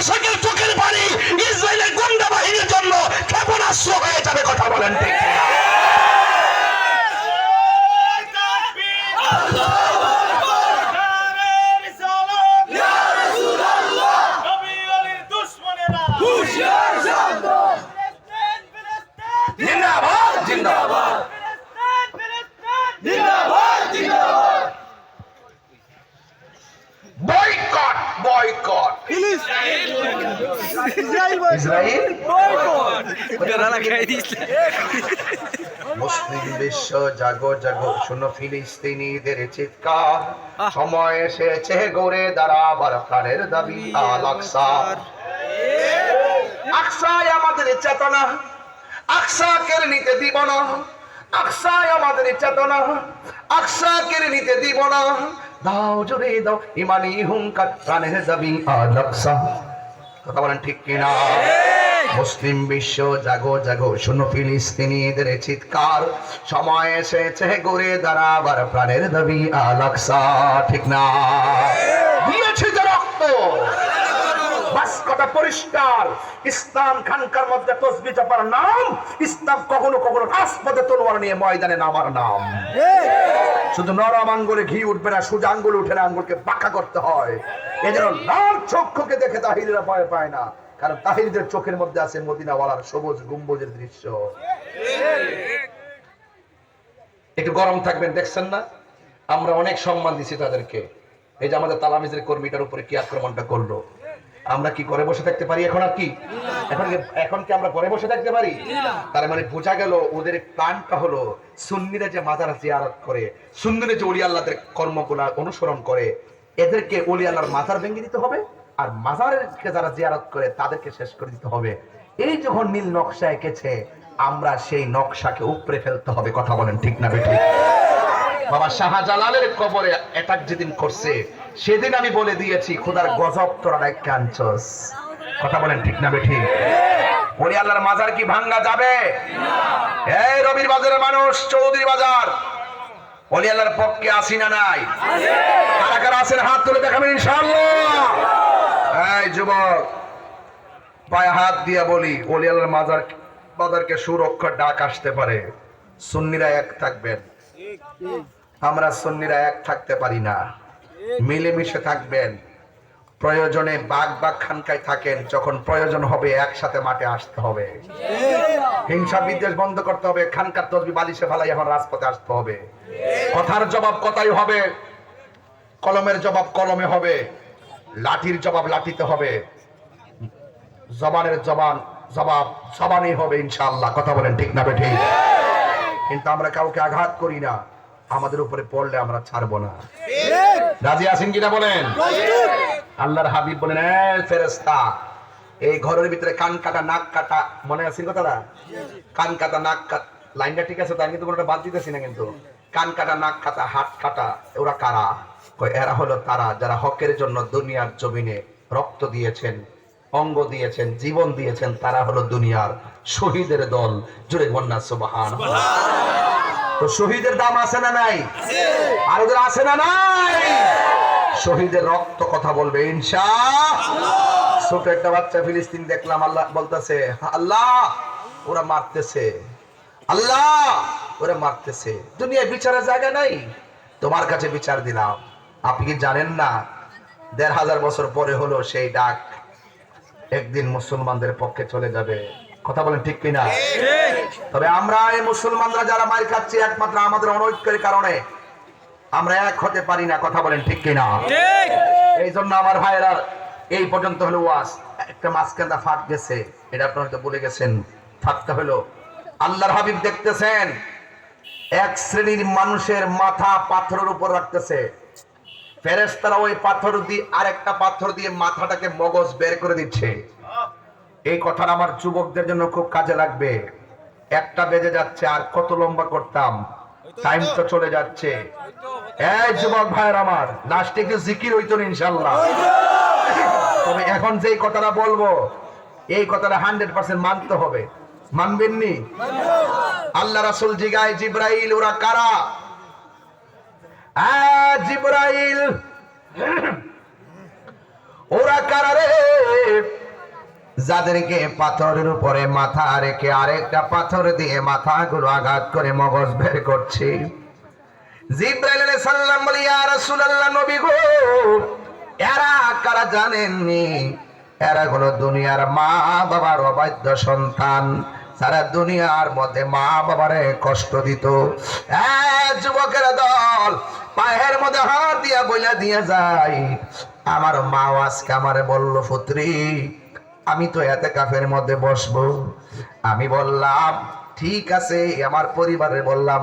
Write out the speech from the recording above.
দর্শকের চোখের পানি ইসরায়েলের গুন্ডা বাহিনীর জন্য ক্ষেপণাস্ত্র হয়ে যাবে কথা বলেন ঠিক জিন্দাবাদ। বয়কট ইসরায়েল মুসলিম বিশ্ব জাগো জাগো শুনো ফিলিস্তিনিদের চিৎকার। সময় এসেছে গড়ে দাঁড়াবার প্রাণের দাবি আল আকসা। আকসায় আমাদের চেতনা আকসা কেড়ে নিতে দিব না। আকসায় আমাদের চেতনা আকসা কেড়ে নিতে দিব না। দাও জোরে দাও ইমানি হুঙ্কার প্রাণের দাবি আলাকসা কথা বলেন ঠিক কিনা? মুসলিম বিশ্ব জাগো জাগো শুনো ফিলিস্তিনিদের চিৎকার। সময় এসেছে ঘুরে দাঁড়াবার প্রাণের দাবি আলাকসা ঠিক না? দিয়েছে রক্ত। কথা পরিষ্কার। ইসলাম খানকার মধ্যে তসবি চাপার নাম, ইসলাম কখনো কখনো রাজপথে তলোয়ার নিয়ে ময়দানে নামার নাম। শুধু নরম আঙ্গুলে ঘি উঠবে না, সোজা আঙ্গুল উঠে না, আঙ্গুলকে বাঁকা করতে হয়। এজন্য লাল চক্ষুকে দেখে তাহিরিরা ভয় পায় না, কারণ তাহিরদের চোখের মধ্যে আছে মদিনাওয়ালার সবুজ গম্বুজের দৃশ্য। একটু গরম থাকবেন, দেখছেন না? আমরা অনেক সম্মান দিছি তাদেরকে। এই যে আমাদের তালামিজের কর্মীটার উপরে কি আক্রমণটা করল? আমরা কি করে বসে থাকতে পারি এখন আর কি? এখন এখন কি আমরা ঘরে বসে থাকতে পারি? তার মানে বোঝা গেল ওদের প্ল্যানটা হলো সুন্নিরা যে মাজার জিয়ারত করে, সুন্নিরা যে ওলি আল্লাহদের কর্মগুলা অনুসরণ করে, এদেরকে ওলি আল্লাহর মাজার ভেঙে দিতে হবে আর মাজারেরকে যারা জিয়ারত করে তাদেরকে শেষ করে দিতে হবে। এই যখন নীল নকশা এঁকেছে আমরা সেই নকশাকে উপরে ফেলতে হবে, কথা বলেন ঠিক না বেঠিক? বাবা শাহজালালের কবরে অ্যাটাক যেদিন করছে, সেদিন আমি বলে দিয়েছি, খোদার গজব তোরা এক কাঞ্চস কথা বলেন ঠিক না বেঠি? ওলি আল্লাহর মাজার কি ভাঙ্গা যাবে? এই রবির বাজারের মানুষ, চৌধুরী বাজার। ওলি আল্লাহর পক্ষে আসি না নাই? কারা কারা আছেন, হাত তুলে দেখাবেন ইনশাআল্লাহ। এই যুবক, পায়ে হাত দিয়া বলি ওলি আল্লাহর মাজার, বাজারকে সুরক্ষার ডাক আসতে পারে। সুন্নিরা এক থাকবেন। আমরা সন্নিরা এক থাকতে পারি না। মিলেমিশে থাকবেন। প্রয়োজনে বাঘ বাঘ খানকায় থাকেন, যখন প্রয়োজন হবে একসাথে মাঠে আসতে হবে। হিংসা বিদ্বেষ বন্ধ করতে হবে, খানকার তসবি বালিশে ফালাই এখন রাজপথে আসতে হবে। কথার জবাব কথাই হবে? কলমের জবাব কলমে হবে। লাঠির জবাব লাঠিতে হবে। জবানের জবান, জবাব জবানই হবে ইনশাআল্লাহ। কথা বলেন ঠিক না বেঠিক? কিন্তু আমরা কাউকে আঘাত করি না। আমাদের উপরে পড়লে আমরা ছাড়বো না। রাজি আছেন কিনা বলেন? আল্লাহর হাবিব বলেন "এই ফেরেশতা এই ঘরের ভিতরে কান কাটা নাক কাটা মনে আছেন কথাটা? কান কাটা নাক কাটা লাইনটা ঠিক আছে তাই কিন্তু কোনোটা বাদ দিতেছি না কিন্তু। কান কাটা নাক কাটা হাত কাটা ওরা কারা? কয় এরা হলো তারা যারা হকের জন্য দুনিয়ার জমিনে রক্ত দিয়েছেন অঙ্গ দিয়েছেন জীবন দিয়েছেন তারা হলো দুনিয়ার শহীদের দল। জুড়ে বন্যা সুবাহান তো শহীদের দাম আছে না নাই? আর ওদের আছে না নাই? শহীদের রক্ত কথা বলবে, ইনশা ছোট একটা বাচ্চা ফিলিস্তিন দেখলাম, আল্লাহ বলতেছে, আল্লাহ, ওরা মারতেছে। আল্লাহ, ওরা মারতেছে। দুনিয়ায় বিচারের জায়গা নাই। তোমার কাছে বিচার দিলাম। আপনি কি জানেন না? দেড় হাজার বছর পরে হলো সেই ডাক। একদিন মুসলমানদের পক্ষে চলে যাবে। কথা বলেন ঠিক কিনা? তবে আমরা এই মুসলমানরা যারা মার খাচ্ছি একমাত্র আমাদের অনৈক্যের কারণে আমরা এক হতে পারি না কথা বলেন ঠিক কিনা? এই জন্য আমার ভাইয়েরা এই পর্যন্ত হলো ওয়াজ। একটা মাঝখানটা ফাঁক গেছে এটা আপনারা হয়তো বলে গেছেন। ফাঁকটা হলো আল্লাহর হাবিব দেখতেছেন এক শ্রেণির মানুষের মাথা পাথরের উপর রাখতেছে। ফেরেশতারা ওই পাথর দিয়ে আরেকটা পাথর দিয়ে মাথাটাকে মগজ বের করে দিচ্ছে। এই কথাটা আমার যুবকদের জন্য খুব কাজে লাগবে। একটা বেজে যাচ্ছে আর কত লম্বা করতাম। টাইম তো চলে যাচ্ছে। এই যুবক ভাইয়ের আমার লাস্টে একটু জিকির হইতো না ইনশাল্লাহ তবে এখন যেই কথাটা বলব এই কথাটা হান্ড্রেড পার্সেন্ট মানতে হবে। মানবেননি আল্লাহ রাসুল জিগায় জিব্রাইল ওরা কারা? জিব্রাইল। ওরা কারারে যাদেরকে পাথরের উপরে মাথা রেখে আরেকটা পাথর দিয়ে মাথাগুলো আঘাত করে মগজ বের করছে। জিব্রাইল বলি নবী গো, এরা কারা জানেননি? এরা হলো দুনিয়ার মা বাবার অবাধ্য সন্তান। সারা দুনিয়ার মধ্যে মা বাবারে কষ্ট দিত। যুবকের দল পায়ের মধ্যে হাত দিয়া বইলা দিয়া যায়। আমার মা আজকে আমারে বলল, ফুত্রি, আমি তো এতে কাফের মধ্যে বসবো। আমি বললাম, ঠিক আছে। আমার পরিবারে বললাম